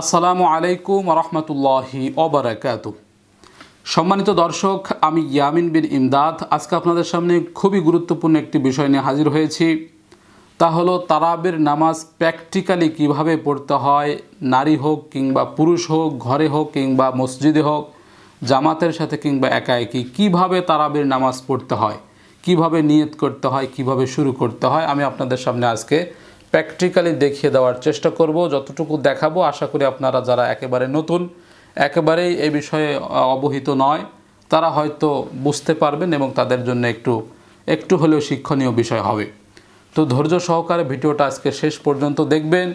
আসসালামু আলাইকুম রহমতুল্লাহি অবরাকাত সম্মানিত দর্শক, আমি ইয়ামিন বিন ইমদাদ। আজকে আপনাদের সামনে খুবই গুরুত্বপূর্ণ একটি বিষয় নিয়ে হাজির হয়েছি। তা হলো, তারাবের নামাজ প্র্যাকটিক্যালি কীভাবে পড়তে হয়, নারী হোক কিংবা পুরুষ হোক, ঘরে হোক কিংবা মসজিদে হোক, জামাতের সাথে কিংবা একা একই কীভাবে তারাবের নামাজ পড়তে হয়, কীভাবে নিয়ত করতে হয়, কীভাবে শুরু করতে হয়, আমি আপনাদের সামনে আজকে প্র্যাকটিক্যালি দেখিয়ে দেওয়ার চেষ্টা করব। যতটুকু দেখাবো, আশা করি আপনারা যারা একেবারে নতুন, একেবারেই এই বিষয়ে অবহিত নয়, তারা হয়তো বুঝতে পারবেন এবং তাদের জন্য একটু একটু হলেও শিক্ষণীয় বিষয় হবে। তো ধৈর্য সহকারে ভিডিওটা আজকে শেষ পর্যন্ত দেখবেন।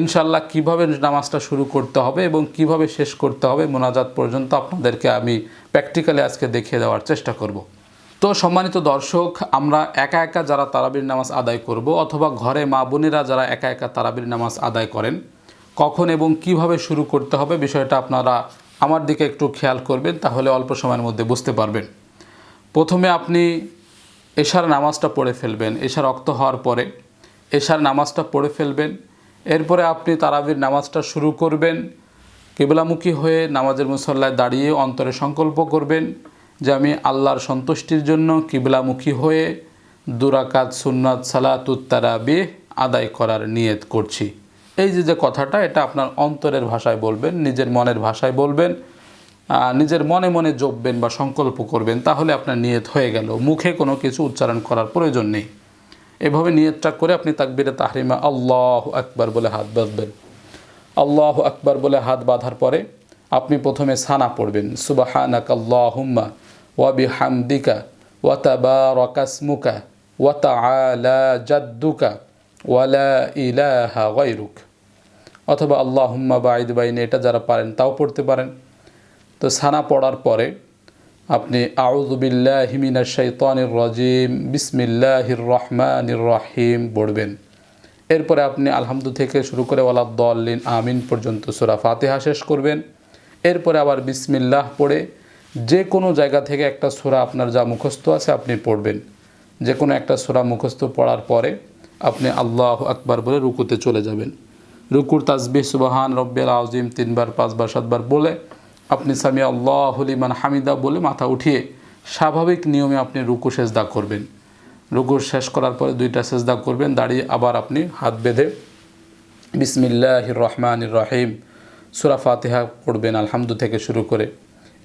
ইনশাল্লাহ কীভাবে নামাজটা শুরু করতে হবে এবং কীভাবে শেষ করতে হবে, মোনাজাত পর্যন্ত আপনাদেরকে আমি প্র্যাকটিক্যালি আজকে দেখিয়ে দেওয়ার চেষ্টা করব। তো সম্মানিত দর্শক, আমরা একা একা যারা তারাবির নামাজ আদায় করব অথবা ঘরে মা বোনেরা যারা একা একা তারাবির নামাজ আদায় করেন, কখন এবং কীভাবে শুরু করতে হবে বিষয়টা আপনারা আমার দিকে একটু খেয়াল করবেন, তাহলে অল্প সময়ের মধ্যে বুঝতে পারবেন। প্রথমে আপনি এশার নামাজটা পড়ে ফেলবেন, এশার রক্ত হওয়ার পরে এশার নামাজটা পড়ে ফেলবেন, এরপরে আপনি তারাবির নামাজটা শুরু করবেন, কেবলামুখী হয়ে নামাজের মুসল্লায় দাঁড়িয়ে অন্তরে সংকল্প করবেন যে আমি আল্লাহর সন্তুষ্টির জন্য কিবলামুখী হয়ে দুরাকাত, সুন্নাত তারাবি আদায় করার নিয়ত করছি। এই যে যে কথাটা, এটা আপনার অন্তরের ভাষায় বলবেন, নিজের মনের ভাষায় বলবেন নিজের মনে মনে জপবেন বা সংকল্প করবেন, তাহলে আপনার নিয়ত হয়ে গেল। মুখে কোনো কিছু উচ্চারণ করার প্রয়োজন নেই। এভাবে নিয়তটা করে আপনি তাকবিরে তাহরিমা আল্লাহ আকবার বলে হাত বাঁধবেন। আল্লাহ আকবার বলে হাত বাঁধার পরে আপনি প্রথমে সানা পড়বেন সুবাহানাক আল্লাহুম্মা ওয়া বিহামদিকা ওয়া তাবারাকাসমুকা ওয়া তাআলা জাদ্দুকা ওয়ালা ইলাহা গায়রুক। অথবা আল্লাহুম্মা বাঈদ বাইনে, এটা যারা পারেন তাও পড়তে পারেন। তো সানা পড়ার পরে আপনি আউজুবিল্লাহ মিনাশ শাইতানির রাজিম, বিসমিল্লাহির রহমানির রহিম পড়বেন। এরপরে আপনি আলহামদু থেকে শুরু করে ওয়ালাদ্দলিন আমিন পর্যন্ত সুরা ফাতিহা শেষ করবেন। এরপরে আবার বিসমিল্লাহ পড়ে যে কোনো জায়গা থেকে একটা সুরা আপনার যা মুখস্থ আছে আপনি পড়বেন। যে কোনো একটা সুরা মুখস্থ পড়ার পরে আপনি আল্লাহ আকবার বলে রুকুতে চলে যাবেন। রুকুর তাজবিহ সুবাহান রব্বেল আজিম তিনবার, পাঁচবার, সাতবার বলে আপনি সামি আল্লাহ হলিমান হামিদা বলে মাথা উঠিয়ে স্বাভাবিক নিয়মে আপনি রুকু সেজদা করবেন। রুকু শেষ করার পরে দুইটা সেজদা করবেন, দাঁড়িয়ে আবার আপনি হাত বেঁধে বিসমিল্লাহ রহমান রহিম সুরা ফাতেহা পড়বেন, আলহামদু থেকে শুরু করে।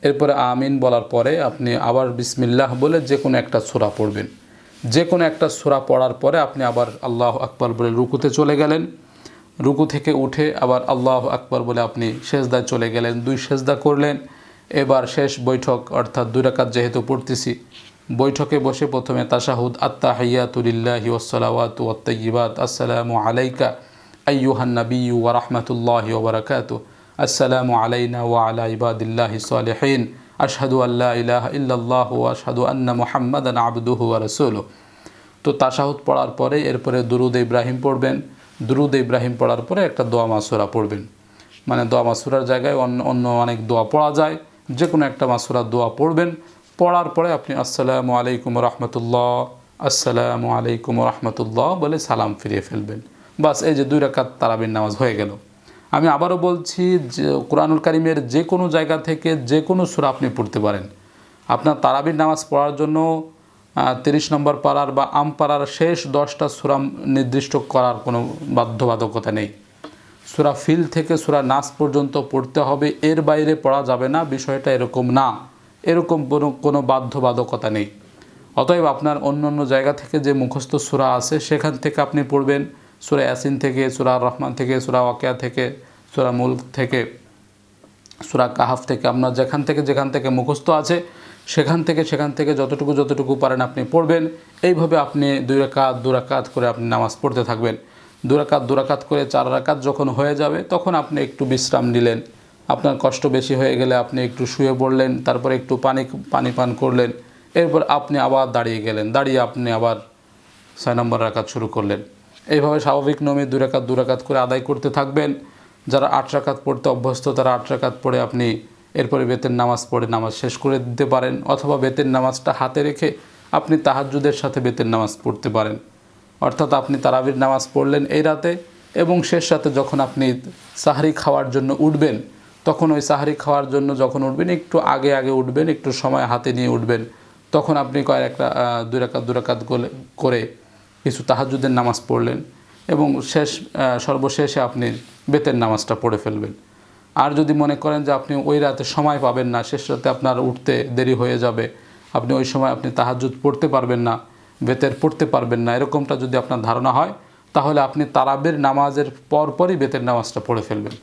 এরপরে আমিন বলার পরে আপনি আবার বিসমিল্লাহ বলে যে কোনো একটা সুরা পড়বেন। যে কোনো একটা সুরা পড়ার পরে আপনি আবার আল্লাহ আকবর বলে রুকুতে চলে গেলেন। রুকু থেকে উঠে আবার আল্লাহ আকবর বলে আপনি সেজদায় চলে গেলেন, দুই সেজদা করলেন। এবার শেষ বৈঠক, অর্থাৎ দুই রাকাত যেহেতু পড়তেছি, বৈঠকে বসে প্রথমে তাশাহুদ আত্মা হাইয়াতুলিল্লাহি ওসলাওয়াত ওয়াত্তাইবাত আসসালামু আলাইকা আইয়ুহান নবিয়ু ওয়া রাহমাতুল্লাহি ওয়া বারাকাতু আসসালামু আলাইনা ওয়া আলা ইবাদিল্লাহি সালিহিন। আশহাদু আল্লা ইলাহা ইল্লাল্লাহ ওয়া আশহাদু আন্না মুহাম্মাদান আবদুহু ওয়া রাসূলুহু। তো তাশাহুদ পড়ার পরে এরপরে দুরুদ ইব্রাহিম পড়বেন। দুরুদ ইব্রাহিম পড়ার পরে একটা দোয়া মাসুরা পড়বেন। মানে দোয়া মাসুরার জায়গায় অন্য অন্য অনেক দোয়া পড়া যায়। যে কোনো একটা মাসুরার দোয়া পড়বেন। পড়ার পরে আপনি আসসালামু আলাইকুম রহমতুল্লাহ, আসসালামু আলাইকুম রহমতুল্লাহ বলে সালাম ফিরিয়ে ফেলবেন। বাস এই যে দুই রাকাত তারাবির নামাজ হয়ে গেল। আমি আবারও বলছি যে কোরআনুল কারিমের যে কোনো জায়গা থেকে যে কোনো সুরা আপনি পড়তে পারেন। আপনার তারাবির নামাজ পড়ার জন্য তিরিশ নম্বর পাড়ার বা আম পাড়ার শেষ দশটা সুরা নির্দিষ্ট করার কোনো বাধ্যবাধকতা নেই। সুরা ফিল থেকে সুরা নাচ পর্যন্ত পড়তে হবে, এর বাইরে পড়া যাবে না, বিষয়টা এরকম না। এরকম কোনো কোনো বাধ্যবাধকতা নেই। অতএব আপনার অন্য অন্য জায়গা থেকে যে মুখস্থ সুরা আছে, সেখান থেকে আপনি পড়বেন। সুরা ইয়াসিন থেকে, সুরা রহমান থেকে, সুরা ওয়াকিয়া থেকে, সুরা মুল্ক থেকে, সুরা কাহাফ থেকে আপনার যেখান থেকে যেখান থেকে মুখস্থ আছে, সেখান থেকে সেখান থেকে যতটুকু যতটুকু পারেন আপনি পড়বেন। এইভাবে আপনি দুই রাকাত, দু রাকাত করে আপনি নামাজ পড়তে থাকবেন। দু রাকাত দু রাকাত করে চার রাকাত যখন হয়ে যাবে, তখন আপনি একটু বিশ্রাম নিলেন। আপনার কষ্ট বেশি হয়ে গেলে আপনি একটু শুয়ে পড়লেন, তারপরে একটু পানি পানি পান করলেন। এরপর আপনি আবার দাঁড়িয়ে গেলেন, দাঁড়িয়ে আপনি আবার ছয় নম্বর রাকাত শুরু করলেন। এইভাবে স্বাভাবিক নিয়মে দু রাকাত দু রাকাত করে আদায় করতে থাকবেন। যারা আট রাকাত পড়তে অভ্যস্ত তারা আট রাকাত পড়ে আপনি এরপরে বেতের নামাজ পড়ে নামাজ শেষ করে দিতে পারেন অথবা বেতের নামাজটা হাতে রেখে আপনি তাহাজ্জুদের সাথে বেতের নামাজ পড়তে পারেন। অর্থাৎ আপনি তারাবির নামাজ পড়লেন এই রাতে এবং শেষ রাতে যখন আপনি সাহারি খাওয়ার জন্য উঠবেন তখন ওই সাহারি খাওয়ার জন্য যখন উঠবেন একটু আগে আগে উঠবেন একটু সময় হাতে নিয়ে উঠবেন তখন আপনি কয়েক একটা আহ, দুই রাকাত দুই রাকাত করে কিছু তাহাজুদের নামাজ পড়লেন এবং শেষ সর্বশেষে আপনি বেতের নামাজটা পড়ে ফেলবেন। আর যদি মনে করেন যে আপনি ওই রাতে সময় পাবেন না, শেষ রাতে আপনার উঠতে দেরি হয়ে যাবে, আপনি ওই সময় আপনি তাহাজুদ পড়তে পারবেন না, বেতের পড়তে পারবেন না, এরকমটা যদি আপনার ধারণা হয়, তাহলে আপনি তারাবের নামাজের পরপরই বেতের নামাজটা পড়ে ফেলবেন।